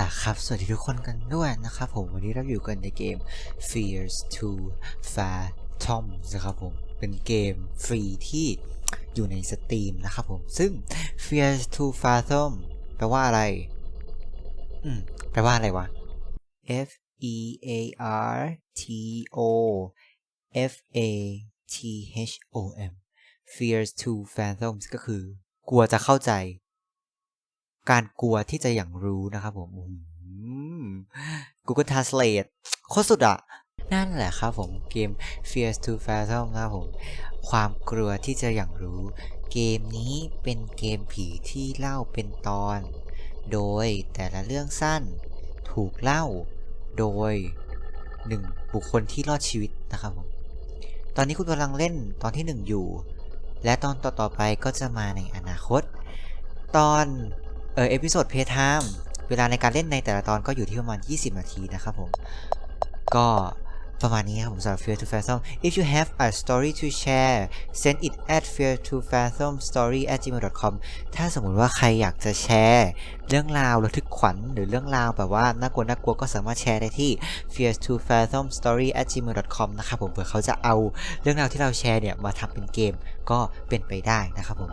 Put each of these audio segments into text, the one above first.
ล่ะครับ สวัสดีทุกคนกันด้วยนะครับผมวันนี้เราอยู่กันในเกม Fears to Phantom นะครับผม เป็นเกมฟรีที่อยู่ในสตรีมนะครับผม ซึ่ง Fears to Phantom แปลว่าอะไร อืม แปลว่าอะไรวะ F E A R T O F A T H O M Fears to Phantoms ก็คือกลัวจะเข้าใจ การกลัวที่จะอย่างรู้นะครับผม Google Translate โคตรสุดอะนั่นแหละครับผมเกม Fears to Phantom นะครับผม ความกลัวที่จะอย่างรู้ เกมนี้เป็นเกมผีที่เล่าเป็นตอน โดยแต่ละเรื่องสั้นถูกเล่าโดยหนึ่งบุคคลที่รอดชีวิตนะครับผม ตอนนี้คุณกำลังเล่นตอนที่หนึ่งอยู่ และตอนต่อๆไปก็จะมาในอนาคต ตอน เออเอพิโซดเพย์ไทม์เวลาในการเล่นในแต่ละตอนก็อยู่ที่ประมาณ 20 นาทีนะครับผม ก็ประมาณนี้ครับผมสำหรับ Fear to Phantom if you have a story to share send it at fear to phantom story at gmail.com ถ้าสมมุติว่าใครอยากจะแชร์ เรื่องราวระทึกขวัญหรือเรื่องราวแบบว่าน่ากลัวน่ากลัวก็สามารถแชร์ได้ที่ fear to phantom story at gmail.com นะครับผมเผื่อเขาจะเอาเรื่องราวที่เราแชร์เนี่ยมาทำเป็นเกมก็เป็นไปได้นะครับผม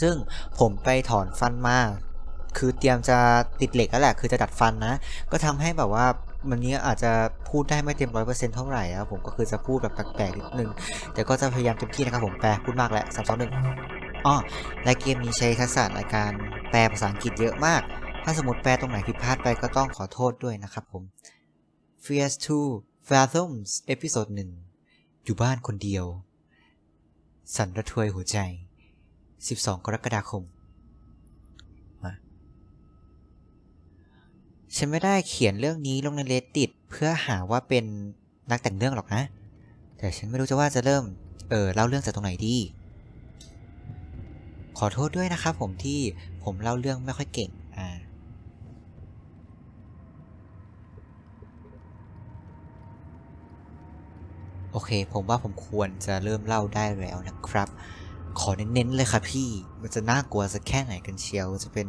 ซึ่งผมไปถอนฟันมา คือเตรียมจะติดเหล็กแล้วแหละ คือจะดัดฟันนะ ก็ทำให้แบบว่าวันนี้อาจจะพูดได้ไม่เต็มร้อยเปอร์เซ็นต์เท่าไหร่ครับผมก็คือจะพูดแบบแปลกๆนิดนึง แต่ก็จะพยายามเต็มที่นะครับผมแปลพูดมากแหล้วสามสองหนึ่งอ๋อและเกมนี้ใช้ทักษะในการแปลภาษาอังกฤษเยอะมาก ถ้าสมมติแปลตรงไหนผิดพลาดไปก็ต้องขอโทษด้วยนะครับผม Fears 2 Fathoms เอพิโซดหนึ่งอยู่บ้านคนเดียว สั่นระทวยหัวใจ 12 กรกฎาคม ฉันไม่ได้เขียนเรื่องนี้ลงในเลติดเพื่อหาว่าเป็นนักแต่งเรื่องหรอกนะ แต่ฉันไม่รู้จะว่าจะเริ่ม เออเล่าเรื่องจากตรงไหนดี ขอโทษด้วยนะครับผมที่ผมเล่าเรื่องไม่ค่อยเก่ง อ่า โอเค ผมว่าผมควรจะเริ่มเล่าได้แล้วนะครับ ขอเน้นๆเลยค่ะพี่ มันจะน่ากลัวสักแค่ไหนกันเชียว จะเป็น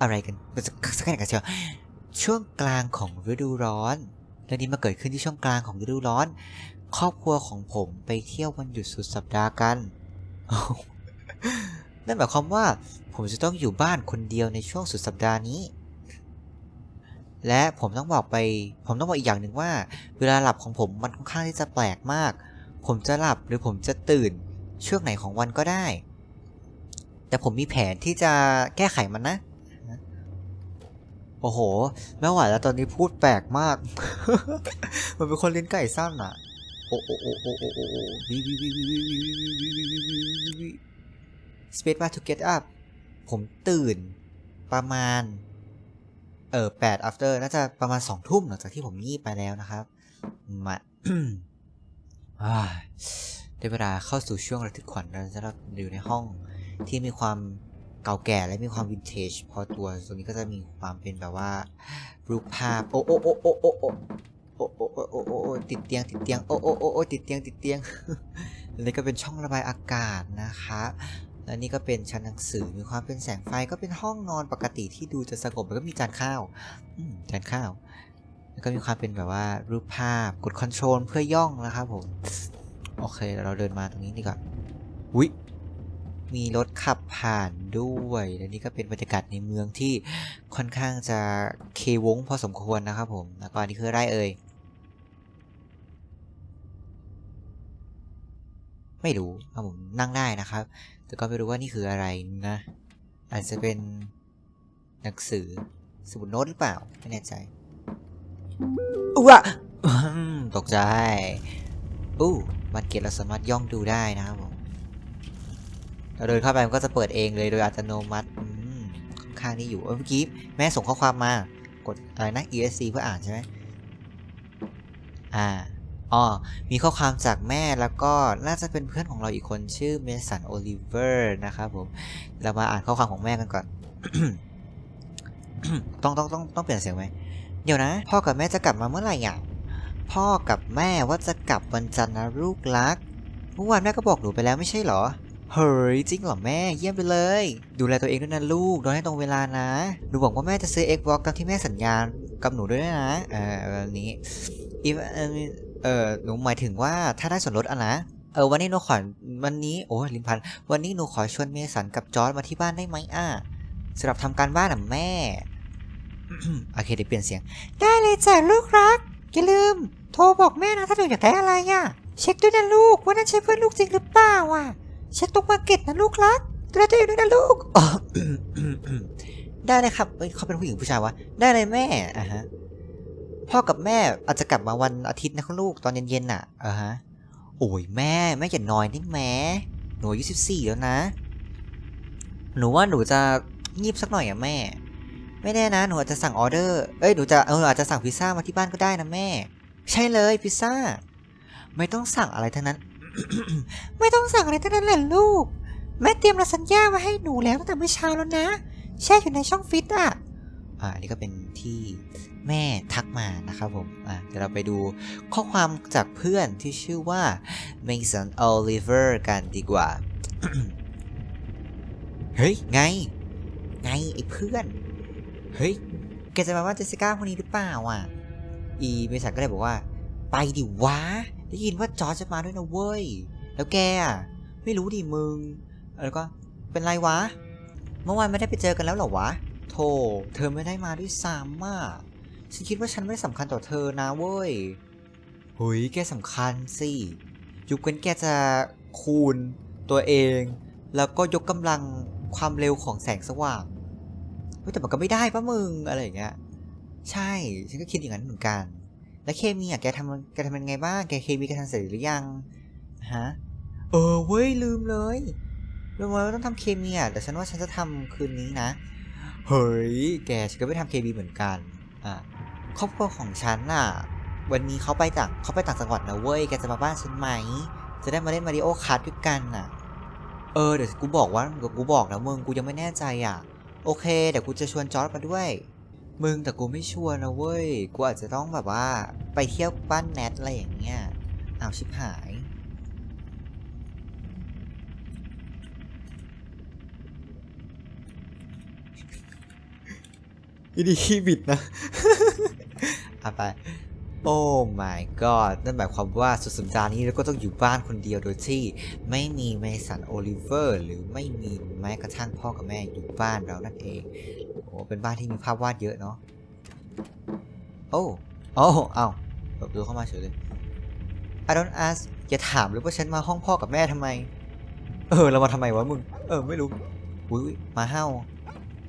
อะไรกัน มันจะสักแค่ไหนกันเชียว ช่วงกลางของฤดูร้อน เรื่องนี้มาเกิดขึ้นที่ช่วงกลางของฤดูร้อน ครอบครัวของผมไปเที่ยววันหยุดสุดสัปดาห์กัน นั่นหมายความว่าผมจะต้องอยู่บ้านคนเดียวในช่วงสุดสัปดาห์นี้ และผมต้องบอกไป ผมต้องบอกอีกอย่างหนึ่งว่า เวลาหลับของผมมันค่อนข้างที่จะแปลกมาก ผมจะหลับหรือผมจะตื่นช่วงไหนของวันก็ได้ แต่ผมมีแผนที่จะแก้ไขมันนะ โอ้โห ไม่ไหวแล้วตอนนี้พูดแปลกมาก มันเป็นคนเลี้ยงไก่สั้นอะ โอ้โอ้โอ้โอ้โอ้โอ้โอ้วิวิวิวิวิวิวิวิวิวิวิวิวิ space bar to get up ผมตื่นประมาณ เออแปด after น่าจะประมาณสองทุ่มหลังจากที่ผมงีบไปแล้วนะครับ มาได้เวลาเข้าสู่ช่วงระทึกขวัญเราจะอยู่ในห้องที่มีความ เก่าแก่และมีความวินเทจพอตัวตรงนี้ก็จะมีความเป็นแบบว่า รูปภาพ โอ้โอ้โอ้โอ้โอ้โอ้โอ้โอ้โอ้โอ้โอ้ติดเตียงติดเตียงโอ้โอ้โอ้โอ้ติดเตียงติดเตียงอันนี้ก็เป็นช่องระบายอากาศนะคะและนี่ก็เป็นชั้นหนังสือมีความเป็นแสงไฟก็เป็นห้องนอนปกติที่ดูจะสงบแล้วก็มีจานข้าวจานข้าว แล้วก็มีความเป็นแบบว่ารูปภาพกดคอนโทรลเพื่อย่องนะครับผม โอเคเราเดินมาตรงนี้ดีกว่าอุ้ย มีรถขับผ่านด้วย และนี่ก็เป็นบรรยากาศในเมืองที่ค่อนข้างจะเควงพอสมควรนะครับผม แล้วก็อันนี้คือไรเอ่ย ไม่รู้ครับผมนั่งได้นะครับ แต่ก็ไม่รู้ว่านี่คืออะไรนะ อาจจะเป็นหนังสือสมุดโน้ตหรือเปล่า ไม่แน่ใจอุ๊ะอืมตกใจอู้บันเกตเราสามารถย่องดูได้นะครับผม เราเดินเข้าไปมันก็จะเปิดเองเลยโดยอัตโนมัติอืมข้างนี้อยู่เมื่อกี้แม่ส่งข้อความมากดอะไรนะ ESC เพื่ออ่านใช่ไหมอ่าอ๋อมีข้อความจากแม่แล้วก็น่าจะเป็นเพื่อนของเราอีกคนชื่อเมสันโอลิเวอร์นะครับผม เรามาอ่านข้อความของแม่กันก่อน ต้องต้องต้องต้องเปลี่ยนเสียงไหมเดี๋ยวนะ พ่อกับแม่จะกลับมาเมื่อไหร่อะพ่อกับแม่ว่าจะกลับวันจันทร์นะลูกรัก เมื่อวานแม่ก็บอกหนูไปแล้วไม่ใช่หรอ เฮ้ยจริงเหรอแม่เยี่ยมไปเลย ดูแลตัวเองด้วยนะลูกนอนให้ตรงเวลานะหนูบอกว่าแม่จะซื้อ Xbox ตามที่แม่สัญญากับหนูด้วยนะเออแบบนี้ if เออเออหนูหมายถึงว่าถ้าได้ส่วนลดอะนะเออวันนี้หนูขอวันนี้โอ้ลิมพันวันนี้หนูขอชวนเมสันกับจอร์ดมาที่บ้านได้ไหมอะสำหรับทำการบ้านอะแม่โอเคเดี๋ยวเปลี่ยนเสียง ได้เลยจ้ะลูกรักอย่าลืม โทรบอกแม่นะถ้าหนูอยากได้อะไรอะ เช็คด้วยนะลูกว่านั่นใช่เพื่อนลูกจริงหรือเปล่าอะ เช็คตรงมาเก็ตนะลูกรักดูแลตัวเองด้วยนะลูกอ๋อได้เลยครับเอ้ยเขาเป็นผู้หญิงผู้ชายวะ ได้เลยแม่อะฮะ พ่อกับแม่อาจจะกลับมาวันอาทิตย์นะครับลูกตอนเย็นๆน่ะอ่าฮะ โอ้ยแม่แม่อย่านอยได้แม่หนูอายุสิบสี่แล้วนะ หนูว่าหนูจะงีบสักหน่อยอะแม่ ไม่แน่นะหนูอาจจะสั่งออเดอร์ เอ้ยหนูจะเอออาจจะสั่งพิซซ่ามาที่บ้านก็ได้นะแม่ ใช่เลยพิซซ่า ไม่ต้องสั่งอะไรทั้งนั้น ไม่ต้องสั่งอะไรทั้งนั้นแหละลูก แม่เตรียมลาซานญ่ามาให้หนูแล้วตั้งแต่เมื่อเช้าแล้วนะ แช่อยู่ในช่องฟิตอะ อ่าอันนี้ก็เป็นที่แม่ทักมานะครับผม อ่าเดี๋ยวเราไปดูข้อความจากเพื่อนที่ชื่อว่า Mason Oliver กันดีกว่า เฮ้ย ไง ไงไอ้เพื่อน เฮ้ย แกจะมาว่าเจสสิก้าคนนี้หรือเปล่าอะ อีเมสันก็เลยบอกว่า ไปดิวะ ได้ยินว่าจอร์จจะมาด้วยนะเว้ย แล้วแกอะไม่รู้ดิมึง แล้วก็เป็นไรวะ เมื่อวานไม่ได้ไปเจอกันแล้วเหรอวะ โธ่เธอไม่ได้มาด้วยซ้ำอะฉันคิดว่าฉันไม่ได้สำคัญต่อเธอนะเว้ยเฮ้ยแกสำคัญสิยุคกันแกจะคูณตัวเอง แล้วก็ยกกำลังความเร็วของแสงสว่างแต่มันก็ไม่ได้ปะมึงอะไรอย่างเงี้ย ใช่ ฉันก็คิดอย่างนั้นเหมือนกัน แล้วเคมีอะแกทำแกทำเป็นไงบ้าง แกเคมีแกทำเสร็จหรือยัง ฮะ เออเว้ยลืมเลยลืมเลยว่าต้องทำเคมีอะแต่ฉันว่าฉันจะทำคืนนี้นะ เฮ้ย แกฉันก็ไปทำเคมีเหมือนกัน อะครอบครัวของฉันน่ะ วันนี้เขาไปต่างเขาไปต่างจังหวัดนะเว้ย แกจะมาบ้านฉันไหม จะได้มาเล่นมาริโอคาร์ดด้วยกันน่ะ เออเดี๋ยวกูบอกว่าเดี๋ยวกูบอกนะมึงกูยังไม่แน่ใจอะ โอเคเดี๋ยวกูจะชวนจอร์ดมาด้วย มึงแต่กูไม่ชัวร์นะเว้ย กูอาจจะต้องแบบว่า ไปเที่ยวบ้านแนทอะไรอย่างเงี้ยเอาชิบหาย อีดีขี้บิดนะเอาไป โอ้ my god นั่นหมายความว่าสุดสัปดาห์นี้เราก็ต้องอยู่บ้านคนเดียวโดยที่ ไม่มีเมสันโอลิเวอร์ หรือไม่มีแม้กระทั่งพ่อกับแม่อยู่บ้านเรานั่นเอง โอ้เป็นบ้านที่มีภาพวาดเยอะเนาะโอ้โอ้เอ้าเปิดประตูเข้ามาเฉยเลย I don't ask อย่าถามเลยว่าฉันมาห้องพ่อกับแม่ทำไม เออ เรามาทำไมวะมึง เออ ไม่รู้ อุ้ยมาเฮ้า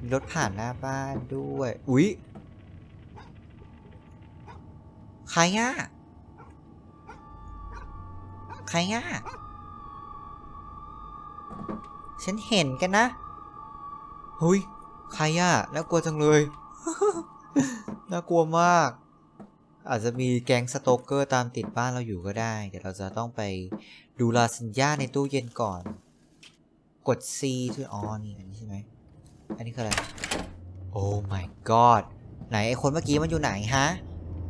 มีรถผ่านหน้าบ้านด้วย อุ๊ยใครอะใครอะฉันเห็นกันนะเฮ้ย ใครอะน่ากลัวจังเลย น่ากลัวมาก อาจจะมีแก๊งสโตเกอร์ตามติดบ้านเราอยู่ก็ได้ เดี๋ยวเราจะต้องไปดูลาสัญญาในตู้เย็นก่อน กด C ที่อ๋อนี่อันนี้ใช่ไหม อันนี้คืออะไร โอ้ my god ไหนไอคนเมื่อกี้มันอยู่ไหนฮะ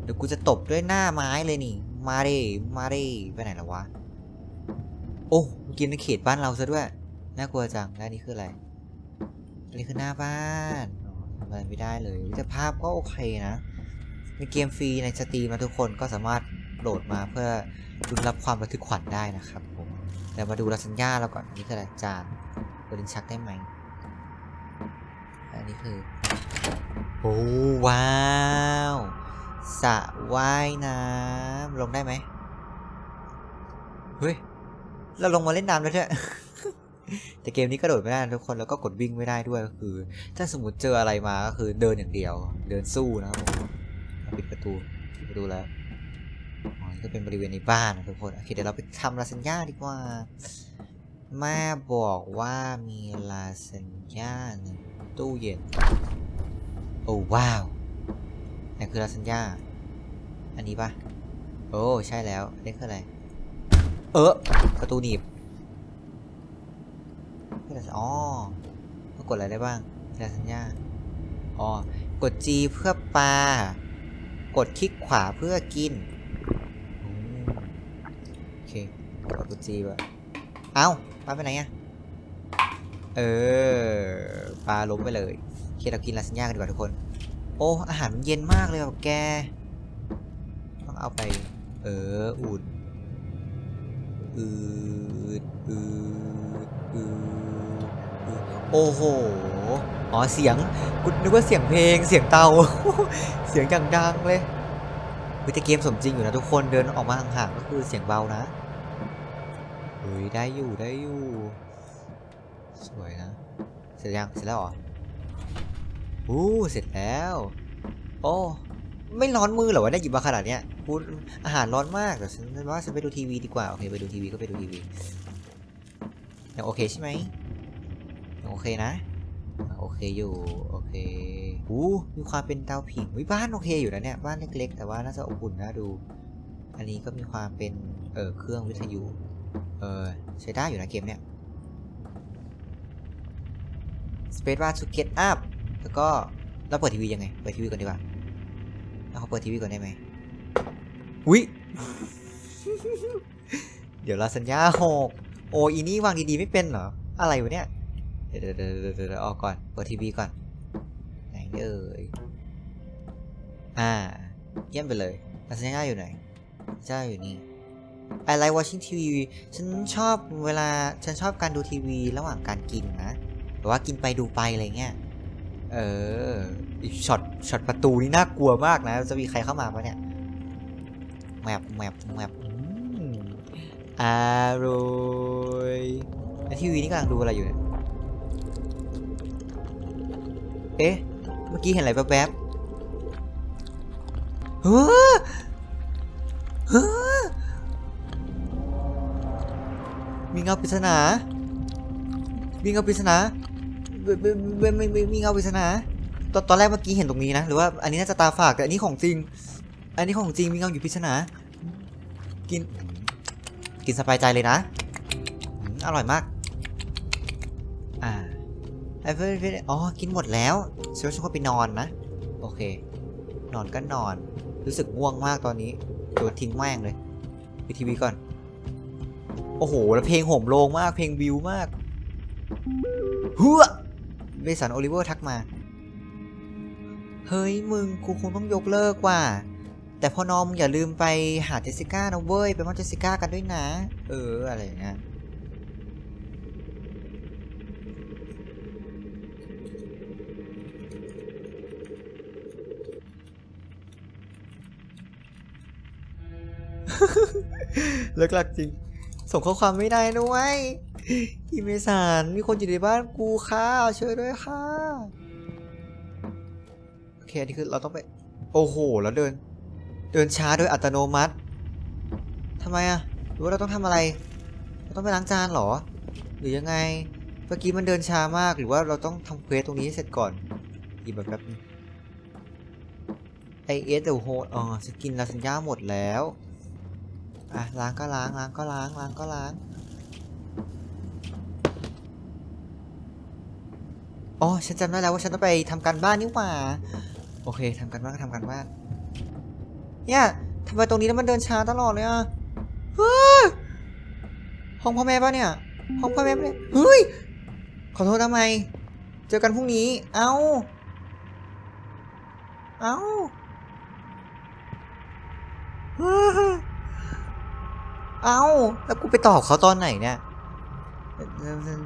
เดี๋ยวกูจะตบด้วยหน้าไม้เลยนี่ มาดิมาดิไปไหนแล้ววะ โอ้เมื่อกินในเขตบ้านเราซะด้วย น่ากลัวจังแล้วอันนี้คืออะไรอั นนี้คือหน้าบ้านอ๋อทำอะไรไม่ได้เลยแต่ภาพก็โอเคนะในเกมฟรีในสตรีมนะทุกคนก็สามารถโหลดมาเพื่อรุนรับความระทึกขวัญได้นะครับผมแต่มาดูลาสัญญาเราก่อนนนี้คืออะไรจานเปิดลิ้นชักได้ไหมอันนี้คือโอ้ว้าวสระว่ายน้ำลงได้ไหมเฮ้ย เราลงมาเล่นน้ำแล้วด้วย แต่เกมนี้กระโดดไม่ได้ทุกคนแล้วก็กดวิ่งไม่ได้ด้วยก็คือ ถ้าสมมติเจออะไรมาก็คือเดินอย่างเดียว เดินสู้นะครับปิดประตูปิดประตูแล้วอ๋อนี่ก็เป็นบริเวณในบ้านนะทุกคนโอเคเดี๋ยวเราไปทำลาซานญ่าดีกว่าแม่บอกว่ามีลาซานญ่าในตู้เย็นโอ้ว้าวนี่คือลาซานญ่าอันนี้ปะโอ้ใช่แล้วนี่คืออะไรเออประตูหนีบ นี่อะไรอ๋อกดอะไรได้บ้างลาซานญ่าอ๋อกด G เพื่อปลา กดคลิกขวาเพื่อกินโอเคกด G ไปเอ้าปลาไปไหนอะเออปลาล้มไปเลยโอเคเรากินลาซานญ่ากันดีกว่าทุกคน โอ้อาหารมันเย็นมากเลยแบบแกต้องเอาไป เอออุ่นอืดอืดอืดอืด โอ้โห อ๋อเสียงกูนึกว่าเสียงเพลง เสียงเตา เสียงอย่างดังเลยวิแต่เกมสมจริงอยู่นะทุกคนเดินออกมาห่างๆก็คือเสียงเบานะเฮ้ยได้อยู่ได้อยู่ สวยนะ เสร็จยังเสร็จแล้วหรออู้เสร็จแล้ว โอ้ไม่ร้อนมือเหรอวะได้หยิบมาขนาดเนี้ยพูดอาหารร้อนมากแต่ฉันว่าฉันไปดูทีวีดีกว่า โอเค ไปดูทีวีก็ไปดูทีวี ยังโอเคใช่ไหมยังโอเคนะอะโอเคอยู่ โอเคอู้มีความเป็นเตาผิงวิบ้านโอเคอยู่นะเนี่ย บ้านเล็ก ๆ แต่ว่าน่าจะอบอุ่นนะดู อันนี้ก็มีความเป็น เออเครื่องวิทยุ เออใช้ได้อยู่นะเกมเนี้ย Space Bar to get up แล้วก็เราเปิดทีวียังไง เปิดทีวีก่อนดีกว่าแล้วเขาเปิดทีวีก่อนได้ไหมอุ้ยเดี๋ยวลาสัญญาหก โออีนี่วางดีๆไม่เป็นเหรอ อะไรวะเนี่ย เดี๋ยวเดี๋ยวเดี๋ยวออกก่อน เปิดทีวีก่อน ไหนเอ่ย อ่า เยี่ยมไปเลยลาสัญญาอยู่ไหนเจ้าอยู่นี่ I like watching TV ฉันชอบเวลา ฉันชอบการดูทีวีระหว่างการกินนะหรือว่ากินไปดูไปอะไรเงี้ย เอออีกช็อต ช็อตประตูนี่น่ากลัวมากนะ จะมีใครเข้ามาปะเนี่ยแมปแมปแมปอืม อร่อยไอทีวีนี่กำลังดูอะไรอยู่เนี่ย เอ๊ะ เมื่อกี้เห็นอะไรแวบๆเฮ้อเฮ้อมีเงาปริศนา มีเงาปริศนาเบเบเบเบเบมีเงาปริศนาตอนตอนแรกเมื่อกี้เห็นตรงนี้นะ หรือว่าอันนี้น่าจะตาฝากแต่อันนี้ของจริง อันนี้ของจริงมีเงาอยู่ปริศนา กิน กินสบายใจเลยนะอร่อยมาก อ่าไอ้เพื่อนอ๋อ กินหมดแล้วฉันว่าฉันควรไปนอนนะ โอเค นอนก็นอน รู้สึกง่วงมากตอนนี้โดนทิ้งแม่งเลยไปทีวีก่อน โอ้โห แล้วเพลงโหมโรงมาก เพลงวิวมากเฮ้อเบสันโอลิเวอร์ทักมา เฮ้ย มึงกูคงต้องยกเลิกว่ะ แต่พอนอมอย่าลืมไปหาเจสสิก้านะเว้ย ไปมอนเจสสิก้ากันด้วยนะ เออ อะไรอย่างเงี้ยเลิกหลักจริง ส่งข้อความไม่ได้ด้วยอีเมสานมีคนอยู่ในบ้านกูค่ะช่วยด้วยค่ะ โอเค อันนี้คือเราต้องไป โอ้โห แล้วเดิน เดินช้าโดยอัตโนมัติทำไมอะหรือว่าเราต้องทำอะไรเราต้องไปล้างจานหรอ หรือยังไงเมื่อกี้มันเดินช้ามากหรือว่าเราต้องทำเควสตรงนี้เสร็จก่อนอีกแบบแป๊บนึงไอเอสเดลโฮอ๋อสกินลาสัญญาหมดแล้วอะล้างก็ล้างล้างก็ล้างล้างก็ล้างอ๋อฉันจำได้แล้วว่าฉันต้องไปทำการบ้านนี่หว่า โอเคทำการบ้านก็ทำการบ้าน เนี่ยทำไมตรงนี้แล้วมันเดินช้าตลอดเลยอะเฮ้ยห้องพ่อแม่ปะเนี่ยห้องพ่อแม่ปะเนี่ยเฮ้ยขอโทษทำไม เจอกันพรุ่งนี้ เอ้า เอาเฮ้ยเอ้าแล้วกูไปตอบเขาตอนไหนเนี่ย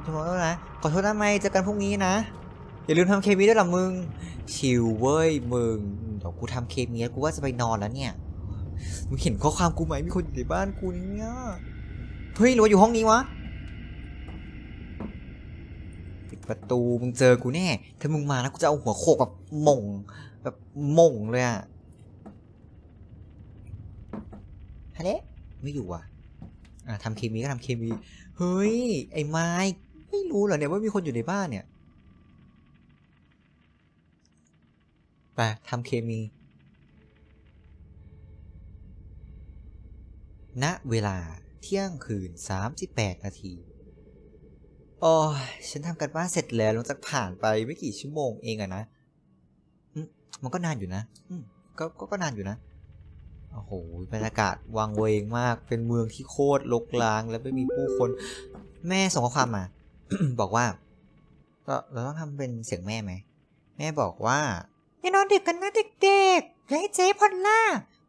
ขอโทษนะขอโทษทำไมเจอกันพรุ่งนี้นะ อย่าลืมทำเคมีด้วยล่ะมึง ชิลเว้ยมึง ดี๋ยวกูทำเคมีแล้วกูว่าจะไปนอนแล้วเนี่ยมึงเห็นข้อความกูไหมมีคนอยู่ในบ้านกูเนี่ยเฮ้ยหรือว่าอยู่ห้องนี้วะปิดประตูมึงเจอกูแน่ถ้ามึงมานะกูจะเอาหัวโขกแบบหม่งแบบหม่งเลยอะฮัลโหลไม่อยู่อะอะทำเคมีก็ทำเคมี เฮ้ย ไอ้ไม้ไม่รู้เหรอเนี่ยว่ามีคนอยู่ในบ้านเนี่ย ไป ทำเคมีณเวลาเที่ยงคืน 38 นาทีโอ้ฉันทำกันบ้านเสร็จแล้วหลังจากผ่านไปไม่กี่ชั่วโมงเองอะนะมันก็นานอยู่นะก็ก็ก็นานอยู่นะ โอ้โห บรรยากาศวังเวงมาก เป็นเมืองที่โคตรลกล้าง และไม่มีผู้คน แม่ส่งข้อความมา บอกว่า เราต้องทำเป็นเสียงแม่ไหม แม่บอกว่า อย่านอนดึกกันนะเด็กๆอย่าให้เจ๊พอลล่า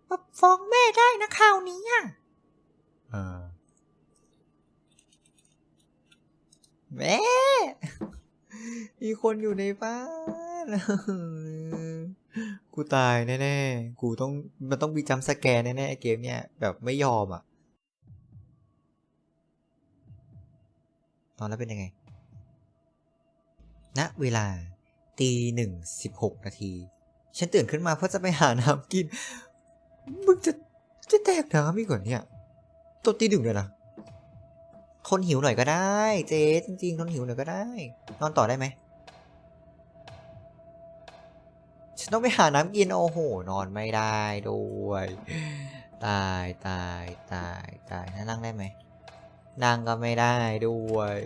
มาฟ้องแม่ได้นะข่าวนี้อะเออแม่ มีคนอยู่ในบ้านกูตายแน่ๆ กูต้องมันต้องมีจัมป์สแกนแน่ๆไอ้เกมเนี้ยแบบไม่ยอมอะ ตอนแล้วเป็นยังไง ณ เวลา ตีหนึ่งสิบหกนาที ฉันตื่นขึ้นมาเพื่อจะไปหาน้ำกิน มึงจะจะแดกน้ำอีกก่อนเนี่ยตัวตีหนึ่งเลยนะทนหิวหน่อยก็ได้ เจ๊จริงๆทนหิวหน่อยก็ได้ นอนต่อได้ไหมฉันต้องไปหาน้ำกินโอ้โห นอนไม่ได้ด้วย ตายตายตายตายนั่งได้ไหมนั่งก็ไม่ได้ด้วย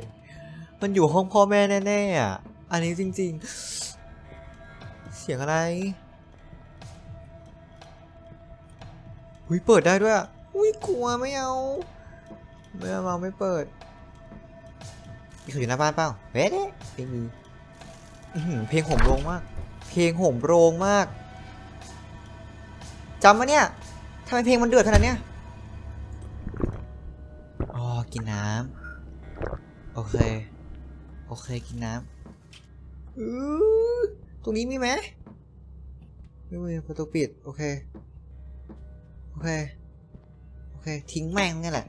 มันอยู่ห้องพ่อแม่แน่ๆอะ อันนี้จริง ๆ เสียงอะไรอุ้ยเปิดได้ด้วยอะอุ้ยกลัวไม่เอาไม่เอาไม่เปิดมีใครอยู่หน้าบ้านเปล่าเฮ้ยไม่มีอื้อหือเพลงห่มโรงมาก เพลงห่มโรงมากจำมาเนี่ยทำไมเพลงมันเดือดขนาดเนี้ยอ๋อกินน้ำโอเค โอเค กินน้ำ อือตรงนี้มีไหมไม่มีประตูปิด โอเค โอเค โอเค ทิ้งแม่งนี่แหละ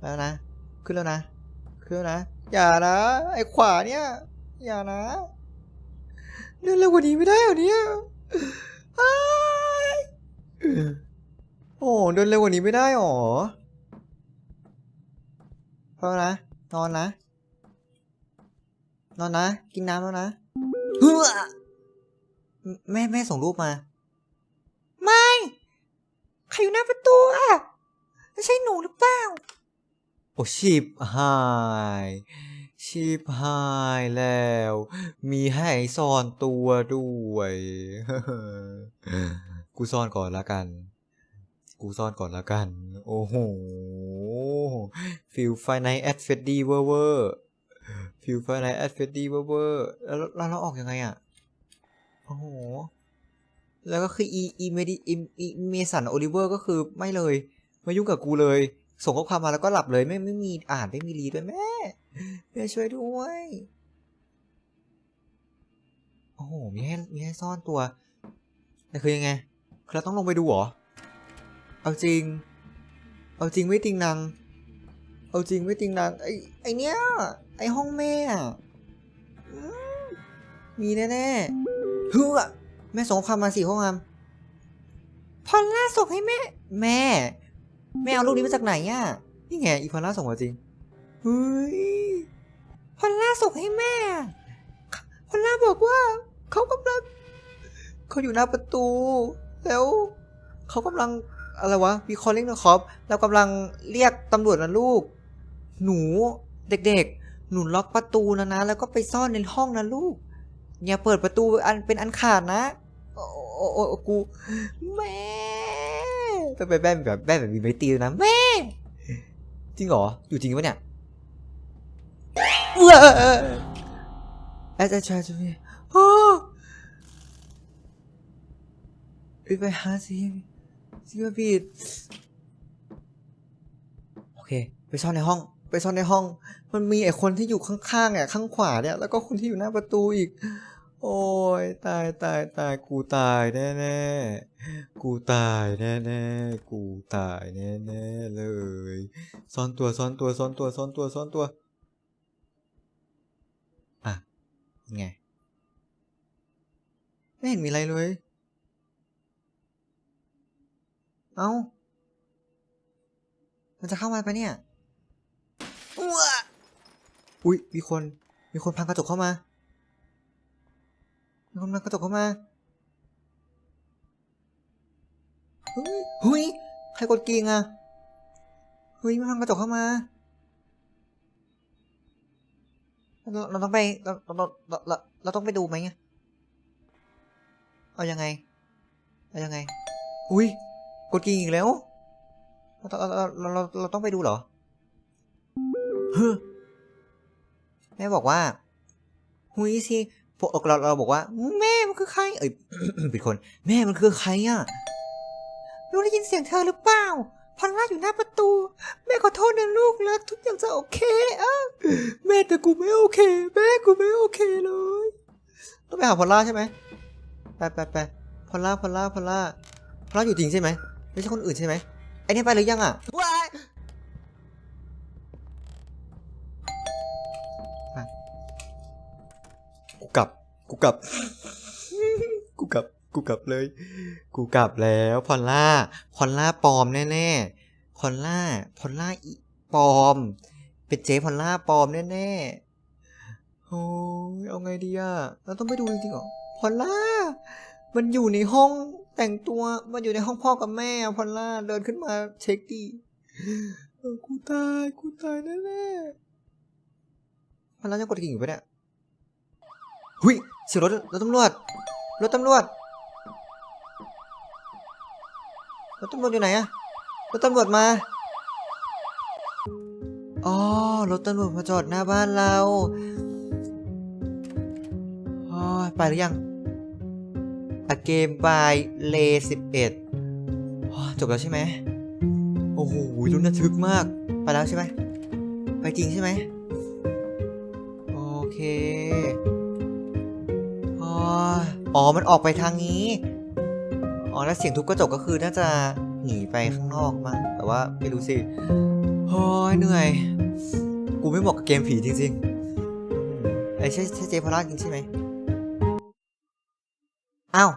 แล้วนะ ขึ้นแล้วนะ ขึ้นแล้วนะ อย่านะ ไอ้ขวาเนี่ย อย่านะเดินเร็วกว่านี้ไม่ได้เหรอเนี่ยอ้ยโอ้เดินเร็วกว่านี้ไม่ได้หรอพอนะ นอนนะ นอนนะ กินน้ำแล้วนะเฮ้อแม่แม่ส่งรูปมา ไม่ ใครอยู่หน้าประตูอะไม่ใช่หนูหรือเปล่า โอ้ชิบหายชิบหายแล้ว มีให้ซ่อนตัวด้วย กูซ่อนก่อนละกัน กูซ่อนก่อนละกัน โอ้โห ฟิลไฟในแอดเฟดดี้เวอร์เวอร์ ฟิลไฟในแอดเฟดดี้เวอร์เวอร์แล้วเราออกยังไงอะ โอ้โห แล้วก็คืออีอีเมดิอีอีเมสันโอลิเวอร์ก็คือไม่เลย ไม่ยุ่งกับกูเลย ส่งข้อความมาแล้วก็หลับเลย ไม่ไม่มีอ่านไม่มีรีดด้วยแม่แม่ช่วยด้วย โอ้โห มีให้มีให้ซ่อนตัว แต่คือยังไงคือเราต้องลงไปดูเหรอ เอาจริง เอาจริงไม่จริงนาง เอาจริงไม่จริงนางไอไอเนี้ยไอห้องแม่มีแน่ๆเฮ้อแม่ส่งความมาสี่ข้อความพอลล่าส่งให้แม่ แม่ แม่เอารูปนี้มาจากไหนอะนี่ไงอีพอลล่าส่งมาจริงเฮ้ยพอลล่าส่งให้แม่พอลล่าบอกว่าเขากำลังเขาอยู่หน้าประตู แล้วเขากำลังอะไรวะมีคอลลิ่งนะครับเรากำลังเรียกตำรวจนะลูก หนูเด็กๆ หนูล็อกประตูนะนะ แล้วก็ไปซ่อนในห้องนะลูก อย่าเปิดประตูอันเป็นอันขาดนะ โอ้โอ้กูแม่ไปไปแม่แบบแม่แบบมีไม่ตีนะแม่ จริงเหรอ อยู่จริงปะเนี่ยเว้ยแอดแอดชาจูนี่โอ้ไปหาสิสิมาผิดโอเค ไปซ่อนในห้อง ไปซ่อนในห้อง มันมีไอ้คนที่อยู่ข้างๆเนี่ยข้างขวาเนี่ยแล้วก็คนที่อยู่หน้าประตูอีก โอ้ยตายตายตายกูตายแน่แน่ๆกูตายแน่แน่ๆกูตายแน่แน่ๆเลยซ่อนตัวซ่อนตัวซ่อนตัวซ่อนตัวซ่อนตัวอะไงไม่เห็นมีอะไรเลย เอ้า มันจะเข้ามาปะเนี่ย อุ้ยมีคน มีคนพังกระจกเข้ามา มีคนพังกระจกเข้ามาเฮ้ยเฮ้ยใครกดกิ่งอะเฮ้ยมันพังกระจกเข้ามา เราเราต้องไปเราเราเราเราเราต้องไปดูไหมอะเอายังไง เอายังไง อุ้ยกดกิ่งอีกแล้ว เราเราเราเราเราเราต้องไปดูเหรอเฮ้อ แม่บอกว่าหุยสิพวกเราเราบอกว่า แม่มันคือใคร เอ้ยผิดคน แม่มันคือใครอะลูกได้ยินเสียงเธอหรือเปล่าพอลล่าอยู่หน้าประตู แม่ขอโทษนะลูกแล้วทุกอย่างจะโอเคอะแม่แต่กูไม่โอเค แม่กูไม่โอเคเลยต้องไปหาพอลล่าใช่ไหมไปไปไปพอลล่าพอลล่าพอลล่าพอลล่าอยู่จริงใช่ไหมไม่ใช่คนอื่นใช่ไหมไอเนี่ยไปหรือยังอะว้า กูกลับ กูกลับ กูกลับเลย กูกลับแล้วพอลล่า พอลล่าปลอมแน่ๆ พอลล่า พอลล่าปลอม เป็นเจ๊พอลล่าปลอมแน่ๆ โอ้ยเอาไงดีอะเราต้องไปดูจริงๆหรอ พอลล่า มันอยู่ในห้องแต่งตัว มันอยู่ในห้องพ่อกับแม่อะพอลล่าเดินขึ้นมาเช็คดีกูตายกูตายแน่ๆพอลล่าจะกดกิ่งอยู่ปะเนี่ยหุย เสียงรถรถตำรวจรถตำรวจรถตำรวจอยู่ไหนอะรถตำรวจมาอ๋อรถตำรวจมาจอดหน้าบ้านเราอ๋อไปหรือยัง A Game by l a 11อ๋อจบแล้วใช่ไหมโอ้โหรุนระทึกมาก ไปแล้วใช่ไหมไปจริงใช่ไหมโอเค อ๋อ มันออกไปทางนี้ อ๋อ แล้วเสียงทุบกระจกก็คือน่าจะหนีไปข้างนอกมั้งแต่ว่าไม่รู้สิโอ้ยเหนื่อย กูไม่เหมาะกับเกมผีจริงๆไอ้ใช่ใช่เจพาราจริงใช่ไหมอ้าว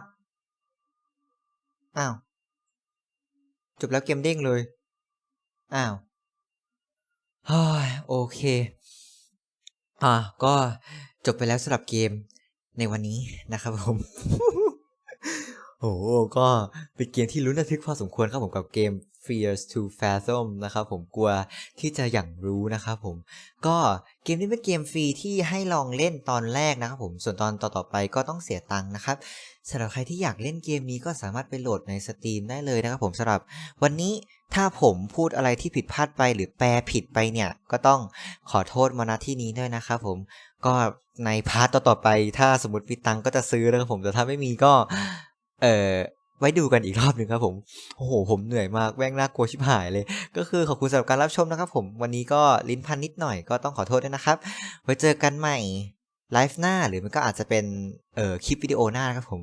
อ้าว จบแล้วเกมเด้งเลย อ้าวเฮ้ยโอเค อ่า ก็จบไปแล้วสำหรับเกม ในวันนี้นะครับผมโอ้โห ก็เป็นเกมที่ลุ้นระทึกพอสมควรครับผมกับเกม Fears to Fathom นะครับผมกลัวที่จะอย่างรู้นะครับผม ก็เกมนี้เป็นเกมฟรีที่ให้ลองเล่นตอนแรกนะครับผม ส่วนตอนต่อๆไปก็ต้องเสียตังค์นะครับสำหรับใครที่อยากเล่นเกมนี้ก็สามารถไปโหลดในสตรีมได้เลยนะครับผมสำหรับวันนี้ ถ้าผมพูดอะไรที่ผิดพลาดไปหรือแปลผิดไปเนี่ย ก็ต้องขอโทษมาณที่นี้ด้วยนะครับผมก็ในพาร์ตต่อๆไป ถ้าสมมติมีตังก็จะซื้อนะครับผมแต่ถ้าไม่มีก็ เออไว้ดูกันอีกรอบหนึ่งครับผมโอ้โห ผมเหนื่อยมากแว่งน่ากลัวชิบหายเลย ก็คือขอบคุณสำหรับการรับชมนะครับผมวันนี้ก็ลิ้นพันนิดหน่อยก็ต้องขอโทษด้วยนะครับ ไว้เจอกันใหม่ไลฟ์หน้าหรือมันก็อาจจะเป็นเอ่อคลิปวิดีโอหน้านะครับผม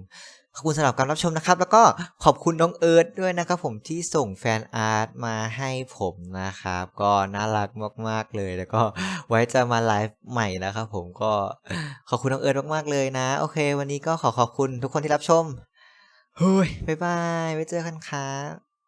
ขอบคุณสำหรับการรับชมนะครับ แล้วก็ขอบคุณน้องเอิร์ธด้วยนะครับผมที่ส่งแฟนอาร์ตมาให้ผมนะครับ ก็น่ารักมากๆเลย แล้วก็ไว้จะมาไลฟ์ใหม่นะครับผมก็ขอบคุณน้องเอิร์ธมากๆเลยนะ โอเค วันนี้ก็ขอขอบคุณทุกคนที่รับชมเฮ้ยบ๊ายบายไว้เจอกันครับ